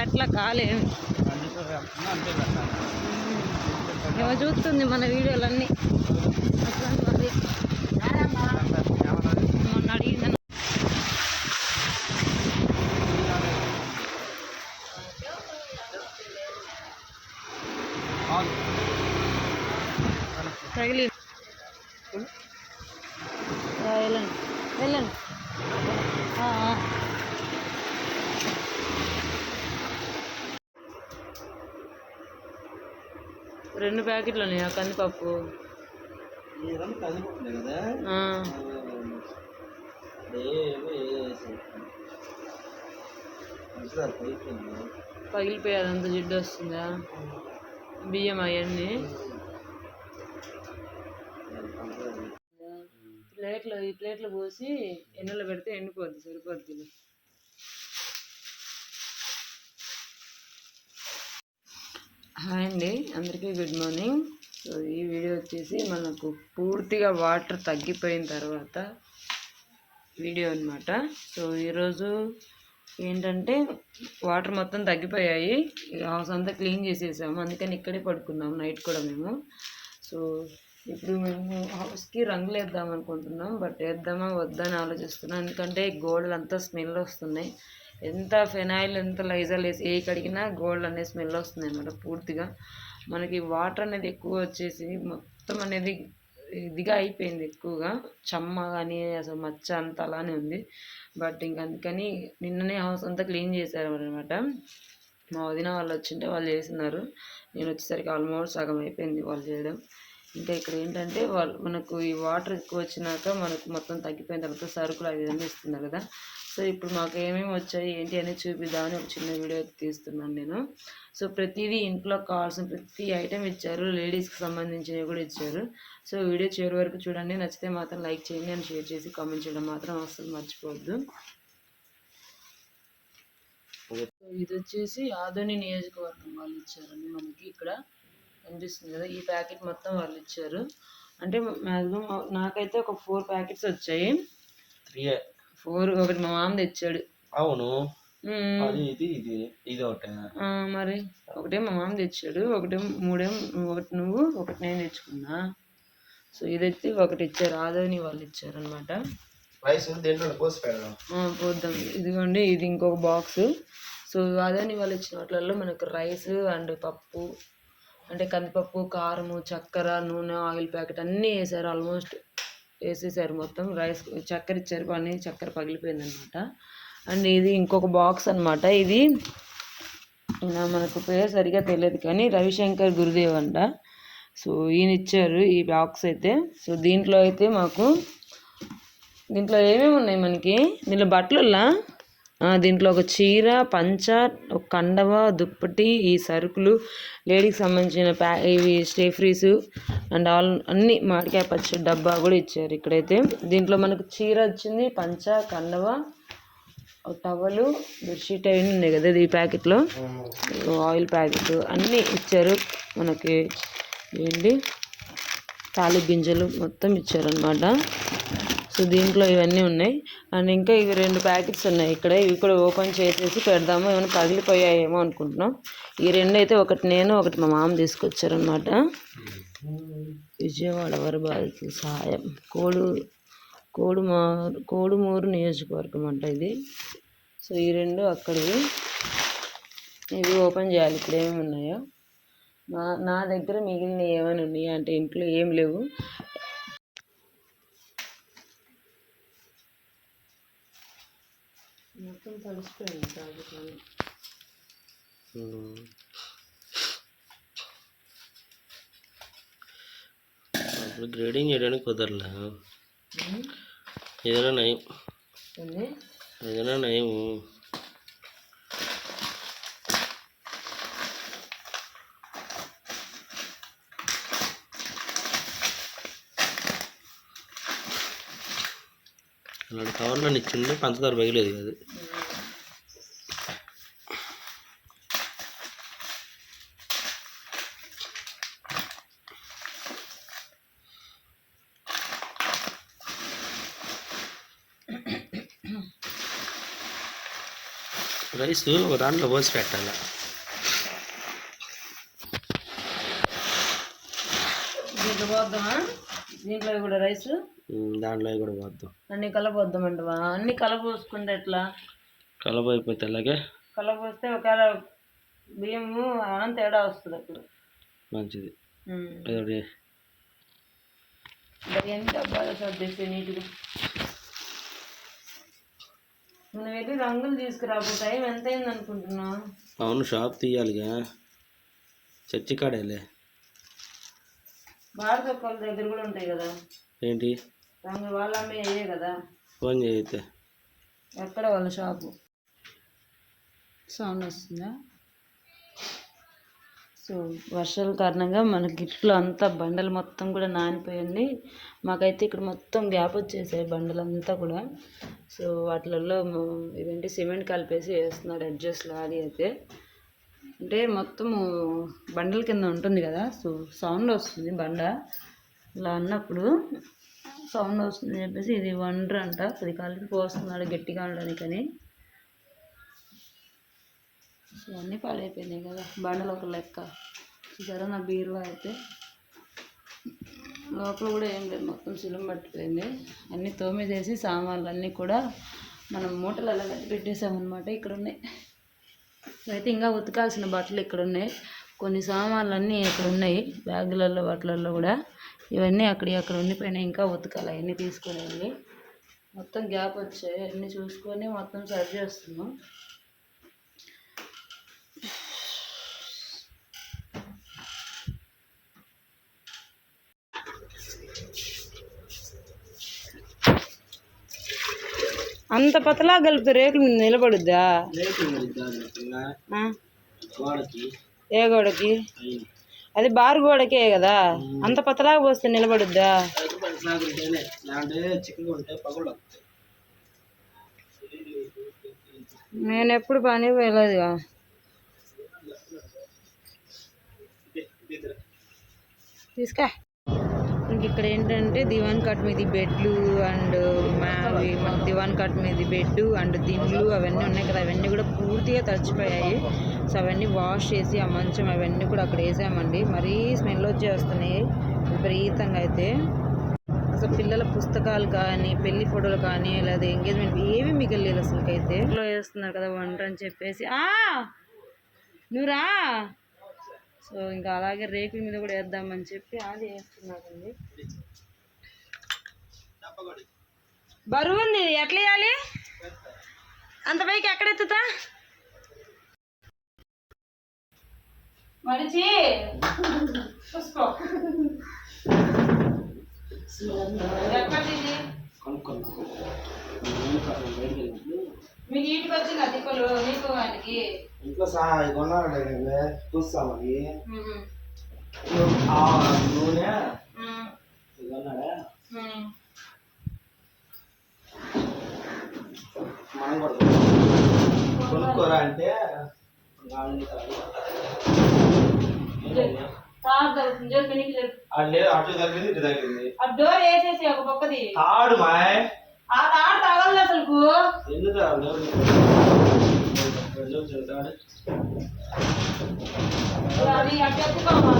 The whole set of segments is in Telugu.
పెట్టల కాలేము ఏమో చూస్తుంది మన వీడియోలన్నీ? అట్లాంటి మరి మొన్న అడిగిందని తగిలి. వెళ్ళండి. వెళ్ళండి. రెండు ప్యాకెట్లు ఉన్నాయా కందిపప్పు. కదా? ఆ, ఏమో వేసేసి మంచిదారు అయిపోయింది పగిలిపోయి అదంతా జిడ్డు వస్తుందా? బియ్యం అవన్నీ. ప్లేట్లో ఈ ప్లేట్లో పోసి ఎన్నెలో పెడితే ఎండిపోద్ది సరిపోద్ది. హాయ్ అండి అందరికీ గుడ్ మార్నింగ్. సో ఈ వీడియో వచ్చేసి మనకు పూర్తిగా వాటర్ తగ్గిపోయిన తర్వాత వీడియో అన్నమాట. సో ఈరోజు ఏంటంటే వాటర్ మొత్తం తగ్గిపోయాయి. హౌస్ అంతా క్లీన్ చేసేసాము. అందుకని ఇక్కడే పడుకున్నాం నైట్ కూడా మేము. సో ఇప్పుడు మేము హౌస్కి రంగులు వేద్దాం అనుకుంటున్నాం బట్ వేద్దామా వద్దా అని ఆలోచిస్తున్నాం. ఎందుకంటే గోడలు అంతా స్మెల్ వస్తున్నాయి. ఎంత ఫెనాయిల్ ఎంత లైజాల్ వేసి ఏ కడిగినా గోల్డ్ అనే స్మెల్ వస్తుంది అనమాట పూర్తిగా. మనకి వాటర్ అనేది ఎక్కువ వచ్చేసి మొత్తం అనేది ఇదిగా అయిపోయింది ఎక్కువగా. చెమ్మ కానీ అసలు మచ్చ అంతా అలానే ఉంది. బట్ ఇంక అందుకని నిన్ననే హౌస్ అంతా క్లీన్ చేశారు అనమాట మా వదిన వాళ్ళు వచ్చింటే వాళ్ళు చేస్తున్నారు. నేను వచ్చేసరికి ఆల్మోస్ట్ సగం అయిపోయింది వాళ్ళు చేయడం. ఇంకా ఇక్కడ ఏంటంటే వాళ్ళు మనకు ఈ వాటర్ ఎక్కువ వచ్చినాక మనకు మొత్తం తగ్గిపోయిన తర్వాత సరుకులు అవి ఇస్తున్నారు కదా. సో ఇప్పుడు మాకు ఏమేమి వచ్చాయి ఏంటి అని చూపిద్దామని ఒక చిన్న వీడియో తీస్తున్నాను నేను. సో ప్రతిదీ ఇంట్లో కావాల్సిన ప్రతి ఐటెం ఇచ్చారు. లేడీస్కి సంబంధించినవి కూడా ఇచ్చారు. సో వీడియో చివరి వరకు చూడండి. నచ్చితే మాత్రం లైక్ చేయండి అని షేర్ చేసి కామెంట్ చేయడం మాత్రం అస్సలు మర్చిపోవద్దు. ఇది వచ్చేసి ఆదోని నియోజకవర్గం వాళ్ళు ఇచ్చారండి మనకి ఇక్కడ. కనిపిస్తుంది కదా ఈ ప్యాకెట్ మొత్తం వాళ్ళు ఇచ్చారు. అంటే మ్యాక్సిమం నాకైతే ఒక ఫోర్ ప్యాకెట్స్ వచ్చాయి. త్రీ ఫోర్ ఒకటి మా మామ తెచ్చాడు. అవును. అది ఇది ఇది ఇది ఒకటే. మరి ఒకటే మా మామ తెచ్చాడు. ఒకటే మూడేం ఒకటి నువ్వు ఒకటి నేను తెచ్చుకున్నా. సో ఇదైతే ఒకటి ఇచ్చారు. ఆదోని వాళ్ళు ఇచ్చారు అనమాట రైస్ దేంట్లో పోసి పెడదాం. పోద్దాం. ఇదిగోండి ఇది ఇంకొక బాక్స్. సో అదని వాళ్ళు ఇచ్చిన వాటిలలో మనకు రైస్ అండ్ పప్పు అంటే కందిపప్పు కారము చక్కెర నూనె ఆయిల్ ప్యాకెట్ అన్నీ వేసారు. ఆల్మోస్ట్ వేసేసారు మొత్తం రైస్ చక్కెర ఇచ్చారు కానీ చక్కెర పగిలిపోయింది అనమాట అండ్ ఇది ఇంకొక బాక్స్ అనమాట ఇది మనకు పేరు సరిగా తెలియదు కానీ రవిశంకర్ గురుదేవ్ అంట. సో ఈయన ఇచ్చారు ఈ బాక్స్ అయితే. సో దీంట్లో అయితే మాకు దీంట్లో ఏమేమి ఉన్నాయి మనకి? దీంట్లో బట్టలులా దీంట్లో ఒక చీర పంచ ఒక కండవ దుప్పటి ఈ సరుకులు లేడీకి సంబంధించిన ప్యా ఇవి స్టేఫ్రీస్ అండ్ ఆల్ అన్ని మామిడికాయ పచ్చడి డబ్బా కూడా ఇచ్చారు ఇక్కడైతే. దీంట్లో మనకు చీర వచ్చింది పంచ కండవ టవలు బెడ్షీట్ అవన్నీ ఉన్నాయి కదా ఈ ప్యాకెట్లో. ఆయిల్ ప్యాకెట్ అన్నీ ఇచ్చారు మనకి. ఏంటి? తాలి గింజలు మొత్తం ఇచ్చారనమాట సో దీంట్లో ఇవన్నీ ఉన్నాయి. అండ్ ఇంకా ఇవి రెండు ప్యాకెట్స్ ఉన్నాయి ఇక్కడ. ఇవి కూడా ఓపెన్ చేసేసి పెడదాము. ఏమైనా పగిలిపోయాయేమో అనుకుంటున్నాం. ఈ రెండు అయితే ఒకటి నేను ఒకటి మా మామ తీసుకొచ్చారనమాట విజయవాడ వారి బాధితుల సహాయం. కోడు కోడుమూరు కోడుమూరు నియోజకవర్గం అంట ఇది. సో ఈ రెండు అక్కడివి. ఇవి ఓపెన్ చేయాలి. ఇక్కడ ఏమేమి ఉన్నాయో. నా నా దగ్గర మిగిలిన ఏమైనా ఉన్నాయా? అంటే ఇంట్లో ఏం లేవు. మొత్తం తడిసిపోయింది ప్యాకెట్లని అప్పుడు గ్రేడింగ్ చేయడానికి కుదరలే ఏదైనా నయం ఏదైనా నయం అలాంటి కవర్లో ఇచ్చిండే పంచదార పగిలేదు కాదు రైస్ దాంట్లో పోసి పెట్టాలి. దీంట్లో పోద్దామా? దీంట్లో కూడా రైస్? దాంట్లో కూడా పోద్దాం. అన్ని కలపొద్దామంటవా? అన్ని కలపోసుకుంటే ఎట్లా? కలప అయిపోతే అలాగే కలపోస్తే ఒకవేళ బియ్యము అన్నం తేడా వస్తుంది అప్పుడు. మంచిది. బిర్యానీ డబ్బాలో సర్దేస్తే నీట్గా. నువ్వు వెళ్ళి రంగులు తీసుకురాబో టైం ఎంత అయింది అనుకుంటున్నావు అవును షాప్ తీయాలిగా. చర్చి కాడేలే. భారత వాళ్ళ దగ్గర కూడా ఉంటాయి కదా? ఏంటి? రంగు వాళ్ళ అమ్మే అయ్యే కదా? ఫోన్ చేయతే. ఎక్కడ వాళ్ళ షాపు? సౌండ్ వస్తుందా? సో వర్షాల కారణంగా మన గిఫ్ట్లు అంతా బండలు మొత్తం కూడా నానిపోయింది. మాకైతే ఇక్కడ మొత్తం గ్యాప్ వచ్చేసాయి బండలు అంతా కూడా. సో వాటిలలో మ- ఇదేంటి సిమెంట్ కలిపేసి వేస్తున్నాడు అడ్జస్ట్లో అది అయితే. అంటే మొత్తము బండల కింద ఉంటుంది కదా సో సౌండ్ వస్తుంది బండ. ఇలా అన్నప్పుడు సౌండ్ వస్తుంది చెప్పేసి ఇది వండర్ అంట అది కలిపి పోస్తున్నాడు గట్టిగా ఉండడానికని. ఇవన్నీ అన్నీ పాడైపోయినాయి కదా బండలు ఒక లెక్క. చూసారా నా బీరువా అయితే. లోపల కూడా ఏం లేదు మొత్తం సిలం పట్టిపోయింది. అన్నీ తోమిదేసి సామాన్లు అన్నీ కూడా మనం మూటలు అలా కట్టి పెట్టేసామన్నమాట ఇక్కడ ఉన్నాయి అయితే ఇంకా ఉతకాల్సిన బట్టలు ఇక్కడ ఉన్నాయి కొన్ని సామాన్లు అన్నీ ఇక్కడ ఉన్నాయి బ్యాగులలో బట్టలలో కూడా. ఇవన్నీ అక్కడ అక్కడ ఉండిపోయినాయి ఇంకా ఉతకాలి. అవన్నీ తీసుకొని వెళ్ళి. మొత్తం గ్యాప్ వచ్చాయి. అన్నీ చూసుకొని మొత్తం సరి చేస్తున్నాం అంత పతలా కలిపితే రేకుల మీద నిలబడుద్దా? ఏ గోడకి? అది బారు గోడకే కదా? అంత పతలాగా పోస్తే నిలబడుద్దా? నేను ఎప్పుడు పని పోయలేదుగా. తీసుకా. ఇంక ఇక్కడ ఏంటంటే దివాన్ కట్ మీద బెడ్లు అండ్ మావి దివాన్ కట్ మీద బెడ్ అండ్ దిండ్లు అవన్నీ ఉన్నాయి కదా అవన్నీ కూడా పూర్తిగా తడిచిపోయాయి. సో అవన్నీ వాష్ చేసి ఆ మంచం అవన్నీ కూడా అక్కడ వేసామండి. మరీ స్మెల్ వచ్చేస్తున్నాయి విపరీతంగా అయితే. అసలు పిల్లల పుస్తకాలు కానీ పెళ్ళి ఫోటోలు కానీ లేదా ఎంగేజ్మెంట్ ఏవి మిగలేదు అసలుకైతే. ఇంట్లో వేస్తున్నారు కదా వంట అని చెప్పేసి. ఆ! నువ్వు రా! సో ఇంకా అలాగే రేకుల మీద కూడా వేద్దామని చెప్పి అది వేస్తున్నారండి. బరువు ఉంది ఎట్లా వేయాలి? అంత పైకి ఎక్కడ ఎత్తుతా? మడిచి చూసుకో. ఎక్కడిది మీకు ఇంటికి వచ్చింది అతికలు నీకు వానికి ఇంట్లో సా కొన్నారంటే చూస్తామని ఉహు. నూనె. కొన్నాడా. మనం కూడా కొనుక్కోరా అంటే తాడు తగులుతుంది. జరుపు, వెనక్కి జరుపు. లేదు అటు తగ్గింది ఇటు తగ్గింది ఆ డోర్ వేసేసి ఒక పక్కది తాడు మాయ్ ఆ తాడు తగలదు ఎందుకు తాడు? అది అటు ఎత్తుకోమా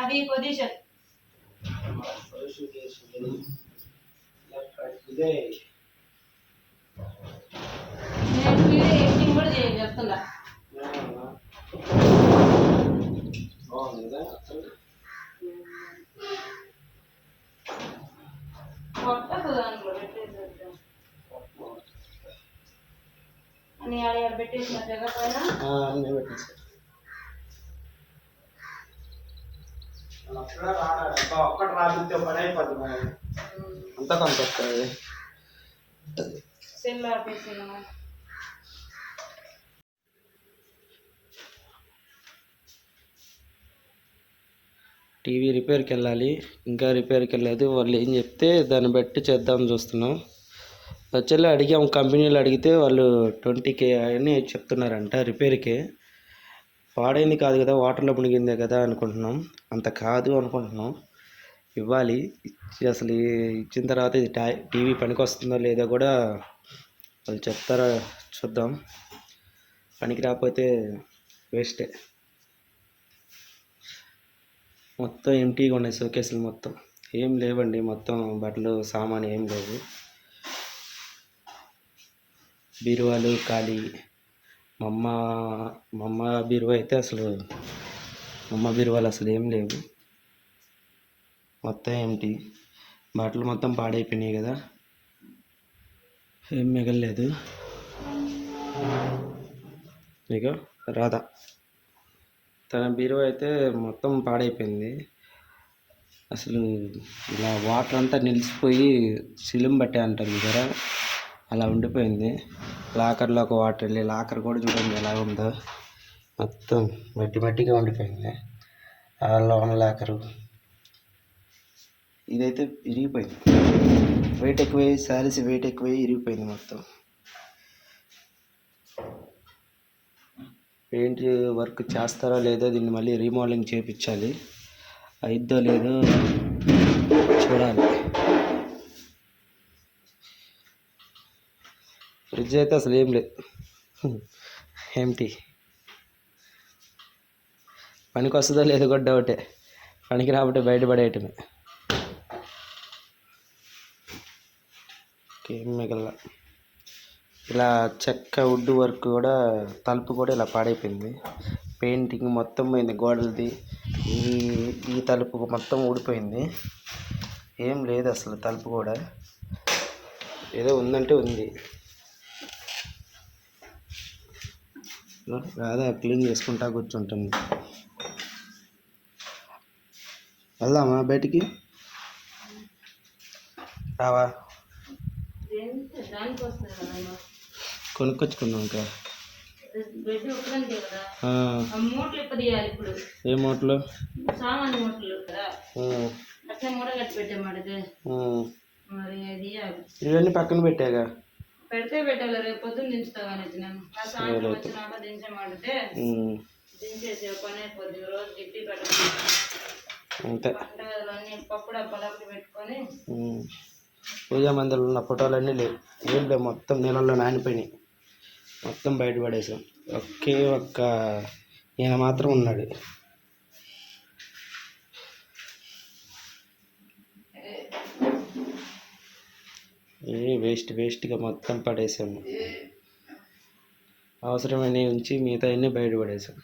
అది పొజిషన్. ఇదే నేను వీడియో ఎడిటింగ్ కూడా చేయాలి చెప్తున్నా. బాగుంది కదా కొట్టకు దాంట్లో పెట్టేసేద్దాం అని ఆడ పెట్టేసిన తెగ పైన అన్నీ ఒక్కటి పని అయిపోద్ది అంతా కొంత వస్తుంది సెల్ టీవీ రిపేర్కి వెళ్ళాలి ఇంకా రిపేర్కి వెళ్ళలేదు వాళ్ళు ఏం చెప్తే దాన్ని బట్టి చేద్దాం చూస్తున్నాం. వచ్చేలా అడిగాం. కంపెనీలో అడిగితే వాళ్ళు ట్వంటీ కే అని చెప్తున్నారంట రిపేర్కే. పాడైంది కాదు కదా వాటర్లో మునిగిందే కదా అనుకుంటున్నాం. అంత కాదు అనుకుంటున్నాం. ఇవ్వాలి. అసలు ఇచ్చిన తర్వాత ఇది టై టీవీ పనికి వస్తుందో లేదో కూడా వాళ్ళు చెప్తారా చూద్దాం. పనికి రాకపోతే వేస్టే. మొత్తం ఎంటీగా ఉన్నాయి షోకేసులు మొత్తం. ఏం లేవండి మొత్తం బట్టలు సామాన్ ఏం లేవు. బీరువాలు ఖాళీ. మా అమ్మ మా అమ్మ బీరువా అయితే అసలు మా అమ్మ బీరువాలు అసలు ఏం లేవు. మొత్తం ఏంటి బట్టలు మొత్తం పాడైపోయినాయి కదా. ఏం మిగలలేదు. ఇక రాధా. తన బీరువా అయితే మొత్తం పాడైపోయింది. అసలు ఇలా వాటర్ అంతా నిలిచిపోయి సిలిం బట్టే అంటారు కదా అలా ఉండిపోయింది. లాకర్లో ఒక వాటర్ వెళ్ళి లాకర్ కూడా చూడండి ఎలా ఉందో. మొత్తం మట్టి మట్టిగా ఉండిపోయింది. ఆ లోన లాకరు. ఇదైతే ఇరిగిపోయింది వెయిట్ ఎక్కువ శారీస్ వెయిట్ ఎక్కువ ఇరిగిపోయింది మొత్తం. పెయింట్ వర్క్ చేస్తారో లేదో దీన్ని మళ్ళీ రీమోడలింగ్ చేయించాలి? అయిద్దో లేదో చూడాలి. ఫ్రిడ్జ్ అయితే అసలు ఏం లేదు. ఏంటి పనికి వస్తుందో లేదో కూడా డౌటే. పనికి రాబట్టే బయటపడేయటమే. ఏం మిగల ఇలా చెక్క వుడ్ వర్క్ కూడా తలుపు కూడా ఇలా పాడైపోయింది. పెయింటింగ్ మొత్తం పోయింది గోడలది. ఈ ఈ తలుపు మొత్తం ఊడిపోయింది. ఏం లేదు అసలు తలుపు కూడా. ఏదో ఉందంటే ఉంది. రాదా క్లీన్ చేసుకుంటా కూర్చుంటుంది. వెళ్దామా బయటికి? రావా? కొనుక్కొచ్చుకుందాం ఇంకా. ఏ మూటలు. ఇవన్నీ పక్కన పెట్టాగా? పెడితే పెట్టాలి రేపు పొద్దున్న దించుతా కానీ వచ్చినాను ఆ సాయంత్రం వచ్చినాక దించమంటే దించేసే పని అయిపోద్ది రోజు గిట్టి పెట్టాలి. అంతే. పంటలన్నీ పప్పు డబ్బాలప్పుడు పెట్టుకొని. పూజా మందిరంలో ఉన్న ఫోటోలన్నీ లేవు. ఏం లేవు మొత్తం నీళ్ళల్లో నానిపోయినాయి. మొత్తం బయటపడేసాం ఒకే ఒక్క ఈయన మాత్రం ఉన్నాడు. ఏ వేస్ట్ వేస్ట్గా మొత్తం పడేసాము అవసరమైన ఉంచి మిగతా అన్నీ బయటపడేసాం